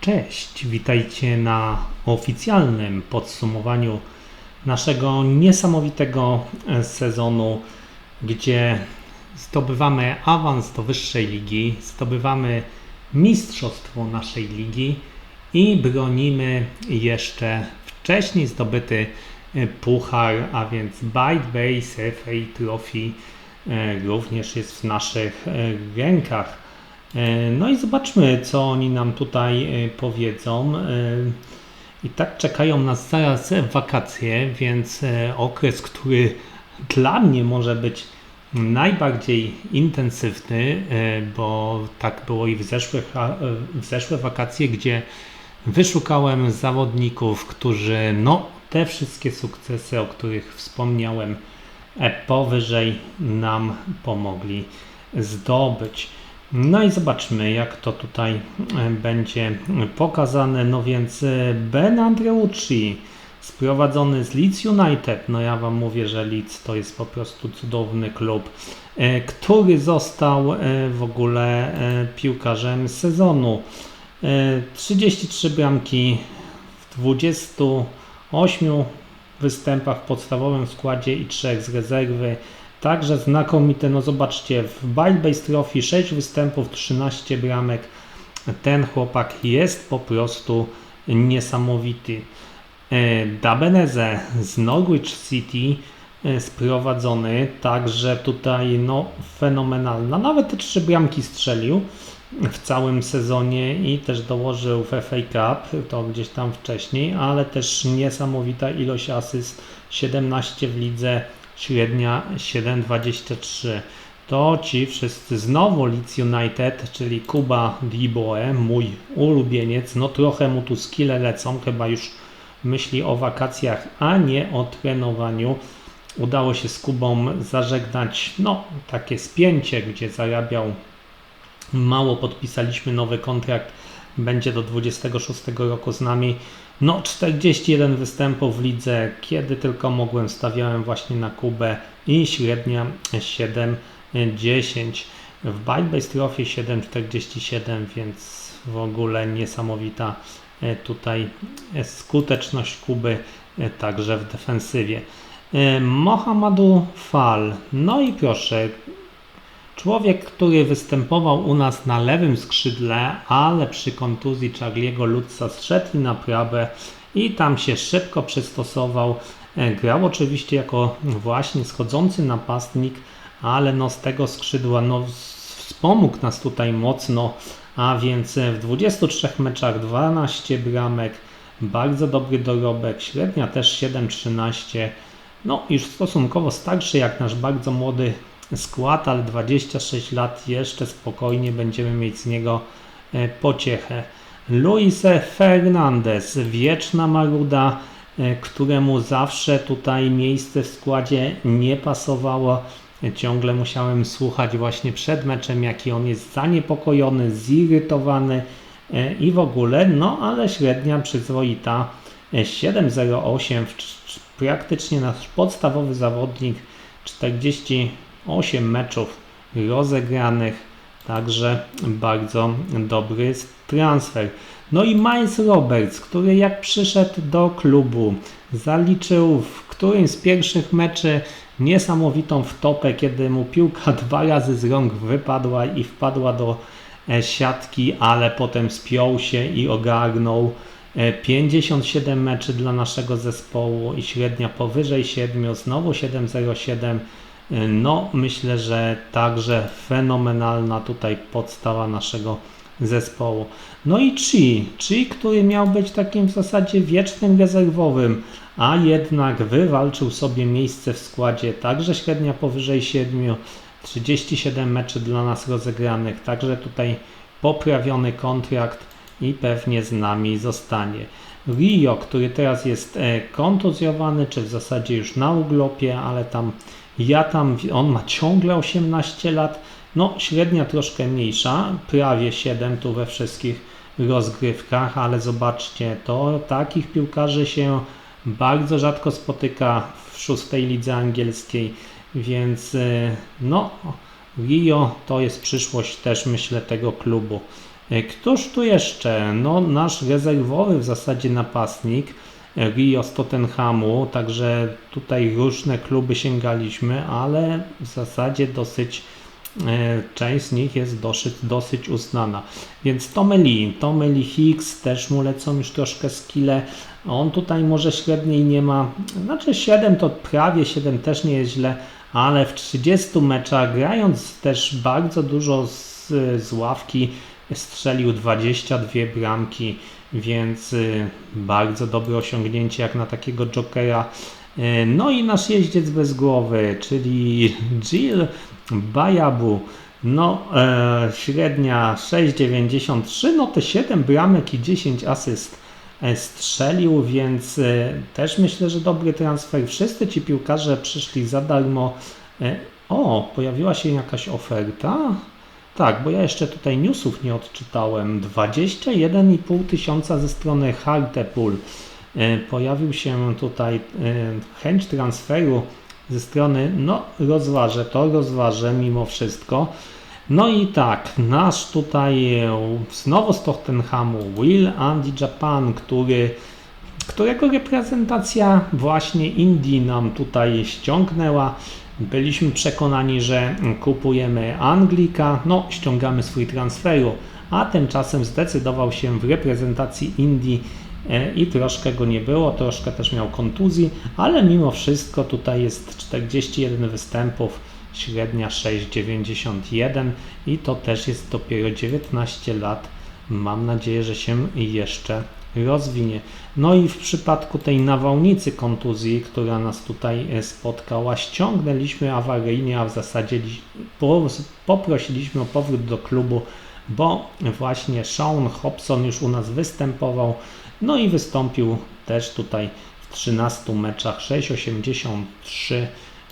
Cześć, witajcie na oficjalnym podsumowaniu naszego niesamowitego e, sezonu, gdzie zdobywamy awans do wyższej ligi, zdobywamy mistrzostwo naszej ligi i bronimy jeszcze wcześniej zdobyty e, puchar, a więc Byte Base FA Trophy e, również jest w naszych rękach. E, no i zobaczmy, co oni nam tutaj e, powiedzą. E, I tak czekają nas zaraz wakacje, więc okres, który dla mnie może być najbardziej intensywny, bo tak było i w, zeszłych, w zeszłe wakacje, gdzie wyszukałem zawodników, którzy no, te wszystkie sukcesy, o których wspomniałem, powyżej nam pomogli zdobyć. No i zobaczmy, jak to tutaj e, będzie pokazane. No więc e, Ben Andreucci, sprowadzony z Leeds United. No ja Wam mówię, że Leeds to jest po prostu cudowny klub, e, który został w ogóle piłkarzem sezonu. 33 bramki w 28 występach w podstawowym składzie i 3 z rezerwy. Także znakomite, no zobaczcie, w Base Trophy 6 występów, 13 bramek. Ten chłopak jest po prostu niesamowity. E, Dabeneze z Norwich City e, sprowadzony, także tutaj no fenomenalna. Nawet te trzy bramki strzelił w całym sezonie i też dołożył w FA Cup, to gdzieś tam wcześniej, ale też niesamowita ilość asyst, 17 w lidze, średnia 7,23. To ci wszyscy znowu Leeds United, czyli Kuba Diboe, mój ulubieniec. No trochę mu tu skille lecą, chyba już myśli o wakacjach, a nie o trenowaniu. Udało się z Kubą zażegnać no, takie spięcie, gdzie zarabiał mało, podpisaliśmy nowy kontrakt, będzie do 26 roku z nami. No, 41 występów w lidze, kiedy tylko mogłem, stawiałem właśnie na Kubę i średnia 7,10. W Base Trophy 7,47, więc w ogóle niesamowita e, tutaj skuteczność Kuby e, także w defensywie. E, Mohamadu Fal, no i proszę, Człowiek, który występował u nas na lewym skrzydle, ale przy kontuzji Charlie'ego Lutza zszedł na prawę i tam się szybko przystosował. E, grał oczywiście jako właśnie schodzący napastnik, ale no z tego skrzydła no wspomógł nas tutaj mocno, a więc w 23 meczach 12 bramek, bardzo dobry dorobek, średnia też 7-13, no już stosunkowo starszy jak nasz bardzo młody skład, ale 26 lat jeszcze spokojnie będziemy mieć z niego e, pociechę. Luis Fernandez, wieczna maruda, e, któremu zawsze tutaj miejsce w składzie nie pasowało. Ciągle musiałem słuchać właśnie przed meczem, jaki on jest zaniepokojony, zirytowany e, i w ogóle, no ale średnia przyzwoita 7,08, praktycznie nasz podstawowy zawodnik 40 8 meczów rozegranych, także bardzo dobry transfer. No i Miles Roberts, który jak przyszedł do klubu, zaliczył w którymś z pierwszych meczy niesamowitą wtopę, kiedy mu piłka dwa razy z rąk wypadła i wpadła do e, siatki, ale potem spiął się i ogarnął. 57 e, meczy dla naszego zespołu i średnia powyżej 7, znowu 7,07 no, myślę, że także fenomenalna tutaj podstawa naszego zespołu. No i Chi, Chi, który miał być takim w zasadzie wiecznym rezerwowym, a jednak wywalczył sobie miejsce w składzie, także średnia powyżej 7, 37 meczy dla nas rozegranych, także tutaj poprawiony kontrakt i pewnie z nami zostanie. Rio, który teraz jest e, kontuzjowany, czy w zasadzie już na uglopie, ale tam ja tam, on ma ciągle 18 lat, no średnia troszkę mniejsza, prawie 7 tu we wszystkich rozgrywkach, ale zobaczcie, to takich piłkarzy się bardzo rzadko spotyka w szóstej lidze angielskiej, więc y, no Rio to jest przyszłość też myślę tego klubu. E, Któż tu jeszcze? No, nasz rezerwowy w zasadzie napastnik e, Rio z Tottenhamu, także tutaj różne kluby sięgaliśmy, ale w zasadzie dosyć e, część z nich jest dosyć, dosyć uznana. Więc Tommy Lee, Tommy Lee Hicks też mu lecą już troszkę skille. On tutaj może średniej nie ma, znaczy 7 to prawie 7 też nie jest źle, ale w 30 meczach grając też bardzo dużo z, z ławki strzelił 22 bramki, więc y, bardzo dobre osiągnięcie jak na takiego jokera. Y, No i nasz jeździec bez głowy, czyli Jill Bajabu. No, e, średnia 6,93, no te 7 bramek i 10 asyst e, strzelił, więc e, też myślę, że dobry transfer. Wszyscy ci piłkarze przyszli za darmo. E, o, pojawiła się jakaś oferta. Tak, bo ja jeszcze tutaj newsów nie odczytałem. 21,5 tysiąca ze strony Hartlepool. E, Pojawił się tutaj e, chęć transferu ze strony, no rozważę to, rozważę mimo wszystko. No i tak, nasz tutaj e, znowu z Tottenhamu Will Andy Japan, który, którego reprezentacja właśnie Indii nam tutaj ściągnęła. Byliśmy przekonani, że kupujemy Anglika, no ściągamy swój transferu, a tymczasem zdecydował się w reprezentacji Indii e, i troszkę go nie było, troszkę też miał kontuzji, ale mimo wszystko tutaj jest 41 występów, średnia 6,91 i to też jest dopiero 19 lat. Mam nadzieję, że się jeszcze rozwinie. No i w przypadku tej nawałnicy kontuzji, która nas tutaj e, spotkała, ściągnęliśmy awaryjnie, a w zasadzie li- po- poprosiliśmy o powrót do klubu, bo właśnie Sean Hobson już u nas występował, no i wystąpił też tutaj w 13 meczach 6,83.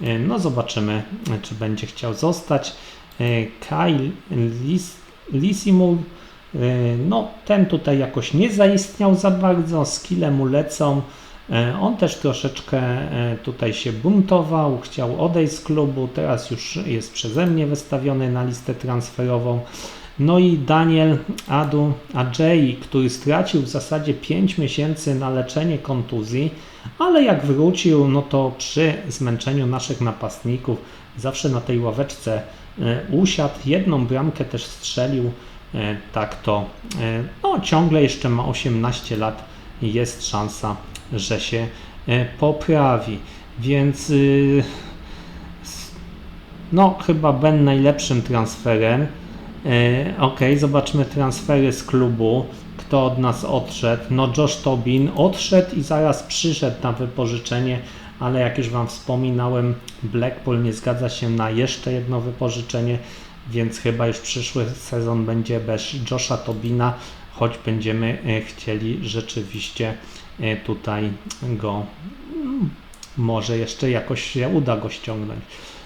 E, No zobaczymy, e, czy będzie chciał zostać. Kyle Lis- Lisimul E, No, ten tutaj jakoś nie zaistniał za bardzo, skille mu lecą. E, On też troszeczkę e, tutaj się buntował, chciał odejść z klubu, teraz już jest przeze mnie wystawiony na listę transferową. No i Daniel Adu Ajay, który stracił w zasadzie 5 miesięcy na leczenie kontuzji, ale jak wrócił, no to przy zmęczeniu naszych napastników zawsze na tej ławeczce usiadł, jedną bramkę też strzelił. E, tak to e, no, ciągle jeszcze ma 18 lat jest szansa, że się e, poprawi. Więc y, no chyba Ben najlepszym transferem. Ok, zobaczmy transfery z klubu. Kto od nas odszedł? No Josh Tobin odszedł i zaraz przyszedł na wypożyczenie, ale jak już Wam wspominałem, Blackpool nie zgadza się na jeszcze jedno wypożyczenie więc chyba już przyszły sezon będzie bez Josha Tobina, choć będziemy e, chcieli rzeczywiście e, tutaj go mm, może jeszcze jakoś się uda go ściągnąć.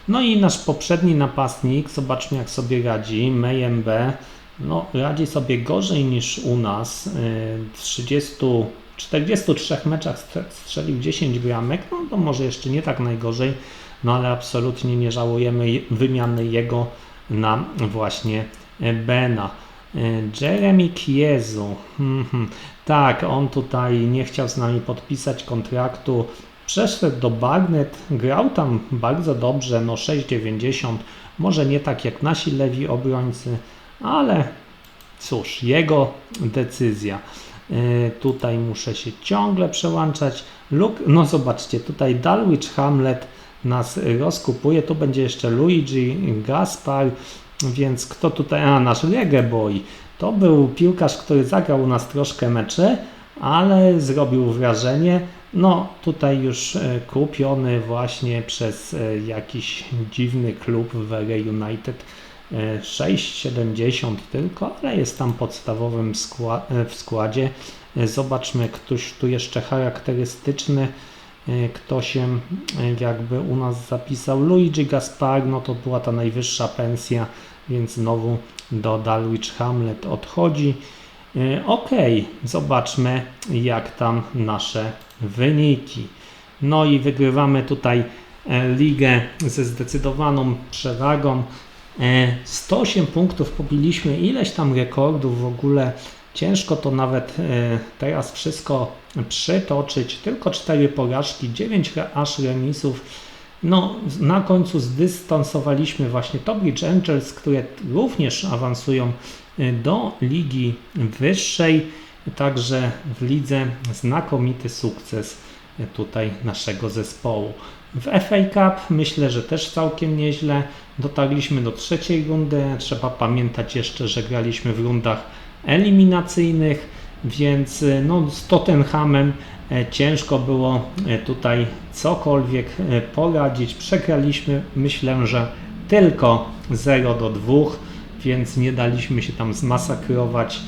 No i nasz poprzedni napastnik, zobaczmy jak sobie radzi, Mayembe, no radzi sobie gorzej niż u nas, e, 30 43 meczach strzelił 10 bramek, no to może jeszcze nie tak najgorzej, no ale absolutnie nie żałujemy je- wymiany jego na właśnie e, Bena. E, Jeremy Kiezu. Mhm. Tak, on tutaj nie chciał z nami podpisać kontraktu. Przeszedł do Bagnet, grał tam bardzo dobrze, no 6,90. Może nie tak jak nasi lewi obrońcy, ale cóż, jego decyzja. E, Tutaj muszę się ciągle przełączać. Luk, no zobaczcie, tutaj Dalwich Hamlet nas rozkupuje. Tu będzie jeszcze Luigi Gaspar, więc kto tutaj? A, nasz Reggae Boy. To był piłkarz, który zagrał u nas troszkę mecze, ale zrobił wrażenie. No, tutaj już e, kupiony właśnie przez e, jakiś dziwny klub w United. E, 6,70 tylko, ale jest tam podstawowym e, w składzie. E, Zobaczmy, ktoś tu jeszcze charakterystyczny, e, kto się e, jakby u nas zapisał. Luigi Gaspar, no to była ta najwyższa pensja, więc znowu do Dalwich Hamlet odchodzi. E, Ok, zobaczmy jak tam nasze wyniki. No i wygrywamy tutaj e, ligę ze zdecydowaną przewagą. E, 108 punktów pobiliśmy, ileś tam rekordów w ogóle. Ciężko to nawet e, teraz wszystko przytoczyć. Tylko 4 porażki, 9 re- aż remisów. No, na końcu zdystansowaliśmy właśnie Tobridge Angels, które również awansują e, do ligi wyższej. Także w lidze znakomity sukces e, tutaj naszego zespołu. W FA Cup myślę, że też całkiem nieźle. Dotarliśmy do trzeciej rundy. Trzeba pamiętać jeszcze, że graliśmy w rundach eliminacyjnych, więc e, no, z Tottenhamem e, ciężko było e, tutaj cokolwiek poradzić. Przegraliśmy, myślę, że tylko 0 do 2, więc nie daliśmy się tam zmasakrować.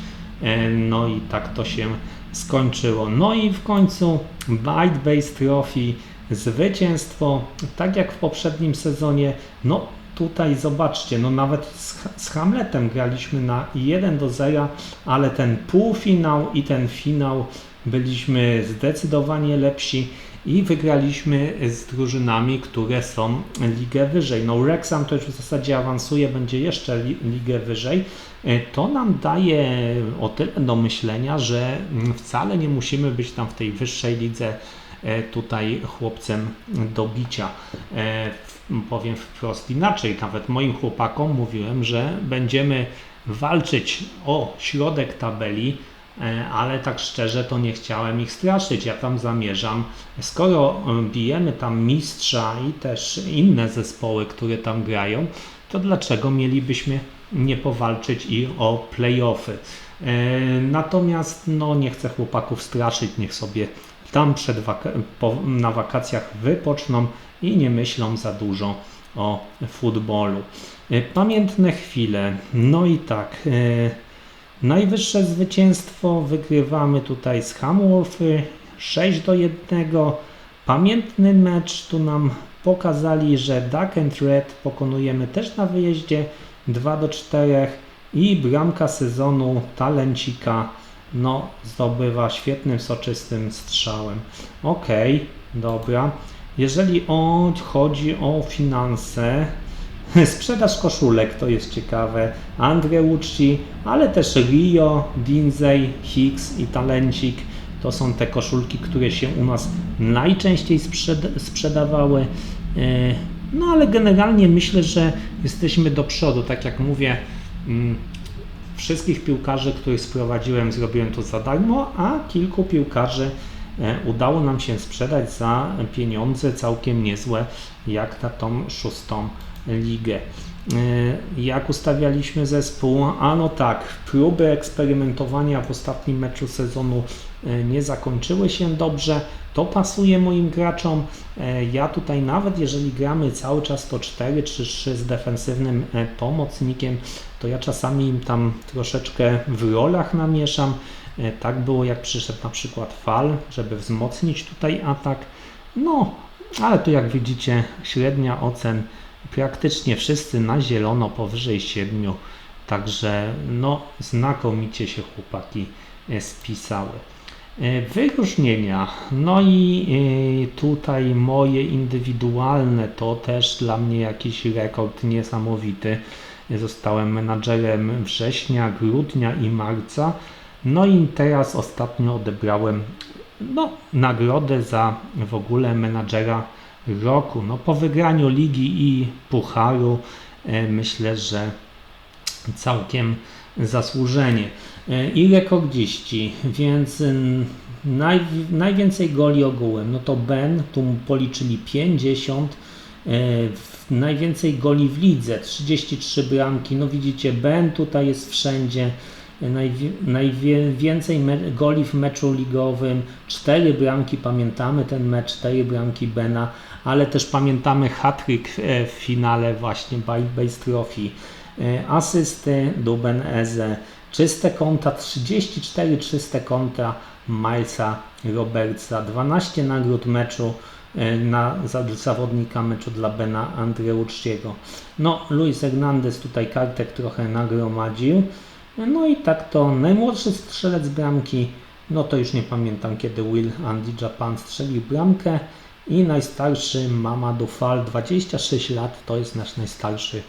No i tak to się skończyło. No i w końcu Bite Base Trophy, zwycięstwo, tak jak w poprzednim sezonie. No tutaj zobaczcie, no nawet z, z Hamletem graliśmy na 1 do 0, ale ten półfinał i ten finał byliśmy zdecydowanie lepsi i wygraliśmy z drużynami, które są ligę wyżej. No Wrexham to już w zasadzie awansuje, będzie jeszcze li, ligę wyżej. E, To nam daje o tyle do myślenia, że mm, wcale nie musimy być tam w tej wyższej lidze tutaj chłopcem do bicia. E, Powiem wprost inaczej, nawet moim chłopakom mówiłem, że będziemy walczyć o środek tabeli, e, ale tak szczerze to nie chciałem ich straszyć. Ja tam zamierzam, skoro e, bijemy tam mistrza i też inne zespoły, które tam grają, to dlaczego mielibyśmy nie powalczyć i o playoffy? E, Natomiast no, nie chcę chłopaków straszyć, niech sobie tam przed po, na wakacjach wypoczną i nie myślą za dużo o futbolu. E, Pamiętne chwile. No i tak. e, Najwyższe zwycięstwo wygrywamy tutaj z Hamworthy 6 do 1. Pamiętny mecz tu nam pokazali, że Duck and Red pokonujemy też na wyjeździe 2 do 4 i bramka sezonu Talencika no, zdobywa świetnym, soczystym strzałem. Okej, dobra. Jeżeli chodzi o finanse, sprzedaż koszulek to jest ciekawe. Andreucci, ale też Rio, Dinzey, Hicks i Talencik to są te koszulki, które się u nas najczęściej sprzed- sprzedawały. E, No ale generalnie myślę, że jesteśmy do przodu. Tak jak mówię, mm, wszystkich piłkarzy, których sprowadziłem, zrobiłem to za darmo, a kilku piłkarzy e, udało nam się sprzedać za pieniądze całkiem niezłe, jak na tą szóstą ligę. E, Jak ustawialiśmy zespół? A no tak, próby eksperymentowania w ostatnim meczu sezonu e, nie zakończyły się dobrze. To pasuje moim graczom. E, Ja tutaj nawet jeżeli gramy cały czas to 4 czy 3 z defensywnym pomocnikiem, to ja czasami im tam troszeczkę w rolach namieszam. Tak było jak przyszedł na przykład fal, żeby wzmocnić tutaj atak. No, ale tu jak widzicie średnia ocen praktycznie wszyscy na zielono powyżej 7. Także no znakomicie się chłopaki e, spisały. E, Wyróżnienia. No i e, tutaj moje indywidualne to też dla mnie jakiś rekord niesamowity. Zostałem menadżerem września, grudnia i marca. No i teraz ostatnio odebrałem no, nagrodę za w ogóle menadżera roku. No, po wygraniu ligi i pucharu e, myślę, że całkiem zasłużenie. E, I rekordziści, więc naj, najwięcej goli ogółem, no to Ben, tu policzyli 50, e, najwięcej goli w lidze, 33 bramki, no widzicie, Ben tutaj jest wszędzie, najwięcej goli w meczu ligowym, 4 bramki, pamiętamy ten mecz, 4 bramki Bena, ale też pamiętamy hat-trick e, w finale właśnie Base Trophy. E, Asysty Duben Eze, czyste konta, 34 czyste konta Milesa Robertsa, 12 nagród meczu e, na, za zawodnika meczu dla Bena Andreucciego. No, Luis Hernandez tutaj kartek trochę nagromadził. No i tak to najmłodszy strzelec bramki, no to już nie pamiętam kiedy Will Andy Japan strzelił bramkę i najstarszy Mamadou Fall, 26 lat, to jest nasz najstarszy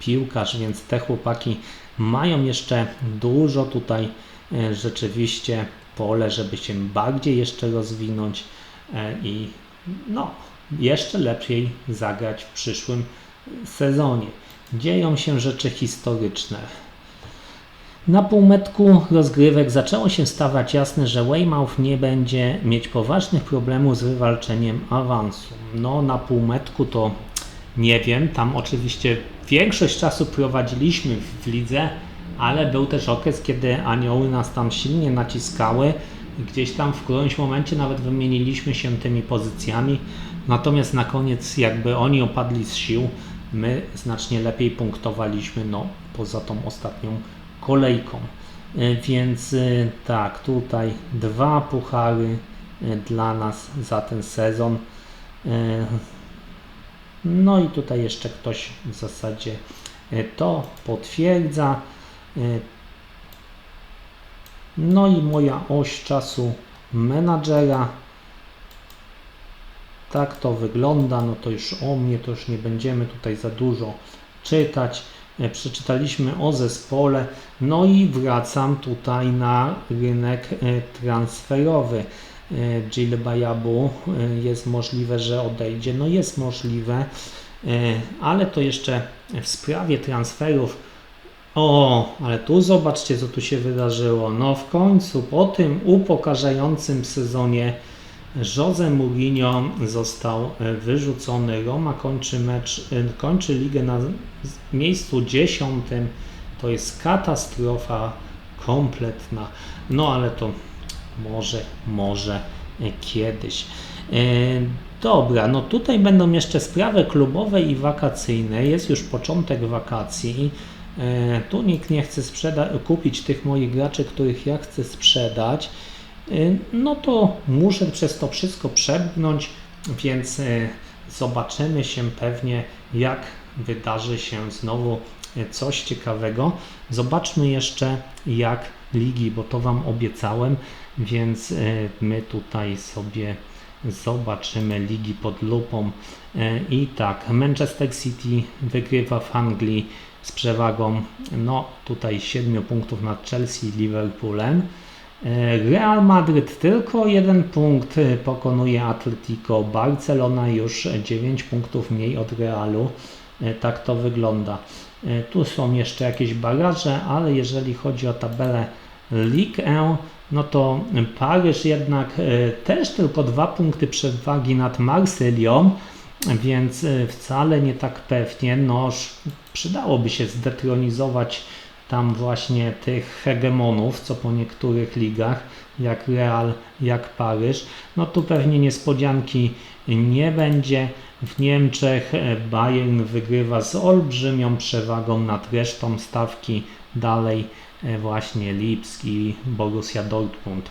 piłkarz, więc te chłopaki mają jeszcze dużo tutaj rzeczywiście pole, żeby się bardziej jeszcze rozwinąć i no, jeszcze lepiej zagrać w przyszłym sezonie. Dzieją się rzeczy historyczne. Na półmetku rozgrywek zaczęło się stawać jasne, że Weymouth nie będzie mieć poważnych problemów z wywalczeniem awansu. No na półmetku to nie wiem, tam oczywiście większość czasu prowadziliśmy w lidze, ale był też okres, kiedy anioły nas tam silnie naciskały. Gdzieś tam w którymś momencie nawet wymieniliśmy się tymi pozycjami, natomiast na koniec jakby oni opadli z sił, my znacznie lepiej punktowaliśmy, no poza tą ostatnią kolejką. E, więc e, tak, tutaj dwa puchary e, dla nas za ten sezon. No i tutaj jeszcze ktoś w zasadzie to potwierdza. No i moja oś czasu menadżera. Tak to wygląda. No to już o mnie to już nie będziemy tutaj za dużo czytać. E, przeczytaliśmy o zespole, no i wracam tutaj na rynek e, transferowy. Jill Bayabu jest możliwe, że odejdzie, no jest możliwe, e, ale to jeszcze w sprawie transferów. O, ale tu zobaczcie, co tu się wydarzyło. No w końcu, po tym upokarzającym sezonie Jose Mourinho został e, wyrzucony. Roma kończy mecz, e, kończy ligę na miejscu dziesiątym. To jest katastrofa kompletna. No ale to może, może e, kiedyś. Dobra, no tutaj będą jeszcze sprawy klubowe i wakacyjne. Jest już początek wakacji. Tu nikt nie chce kupić tych moich graczy, których ja chcę sprzedać. Y, no to muszę przez to wszystko przebrnąć, więc y, zobaczymy się pewnie, jak wydarzy się znowu y, coś ciekawego. Zobaczmy jeszcze, jak ligi, bo to Wam obiecałem, więc my tutaj sobie zobaczymy ligi pod lupą. I tak, Manchester City wygrywa w Anglii z przewagą, no tutaj 7 punktów nad Chelsea i Liverpoolem. E, Real Madryt tylko jeden punkt e, pokonuje Atletico, Barcelona już 9 punktów mniej od Realu. E, tak to wygląda. Tu są jeszcze jakieś baraże, ale jeżeli chodzi o tabelę Ligue 1, no to Paryż jednak też tylko dwa punkty przewagi nad Marsylią, więc wcale nie tak pewnie. No, przydałoby się zdetronizować tam właśnie tych hegemonów, co po niektórych ligach, jak Real, jak Paryż, no tu pewnie niespodzianki nie będzie. W Niemczech e, Bayern wygrywa z olbrzymią przewagą nad resztą stawki. Dalej e, właśnie Lipsk i Borussia Dortmund.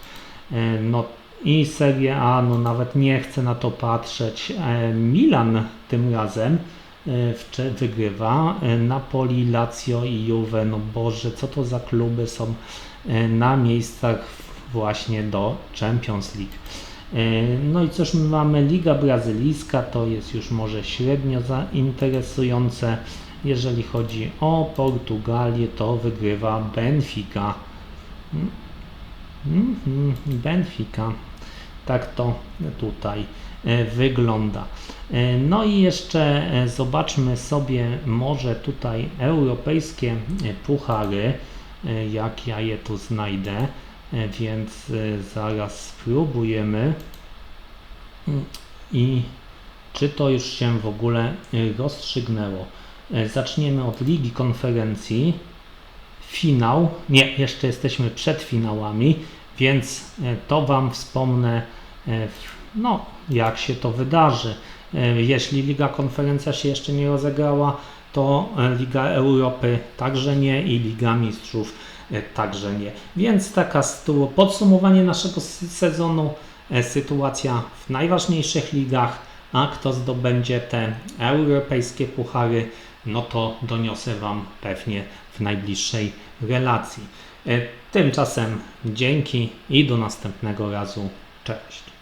E, no i Serie A, no nawet nie chcę na to patrzeć. Milan tym razem wygrywa. E, Napoli, Lazio i Juve, no Boże, co to za kluby są e, na miejscach właśnie do Champions League. No i cóż my mamy? Liga Brazylijska to jest już może średnio zainteresujące. Jeżeli chodzi o Portugalię, to wygrywa Benfica. Mm, mm, Benfica. Tak to tutaj E, wygląda. E, no i jeszcze e, zobaczmy sobie może tutaj europejskie puchary, jak ja je tu znajdę, więc zaraz spróbujemy i czy to już się w ogóle rozstrzygnęło. Zaczniemy od Ligi Konferencji. Finał, nie, jeszcze jesteśmy przed finałami, więc to Wam wspomnę no, jak się to wydarzy. E, jeśli Liga Konferencja się jeszcze nie rozegrała, to e, Liga Europy także nie i Liga Mistrzów e, także nie. Więc taka podsumowanie naszego sezonu, sytuacja w najważniejszych ligach, a kto zdobędzie te europejskie puchary, no to doniosę Wam pewnie w najbliższej relacji. Tymczasem dzięki i do następnego razu. Cześć.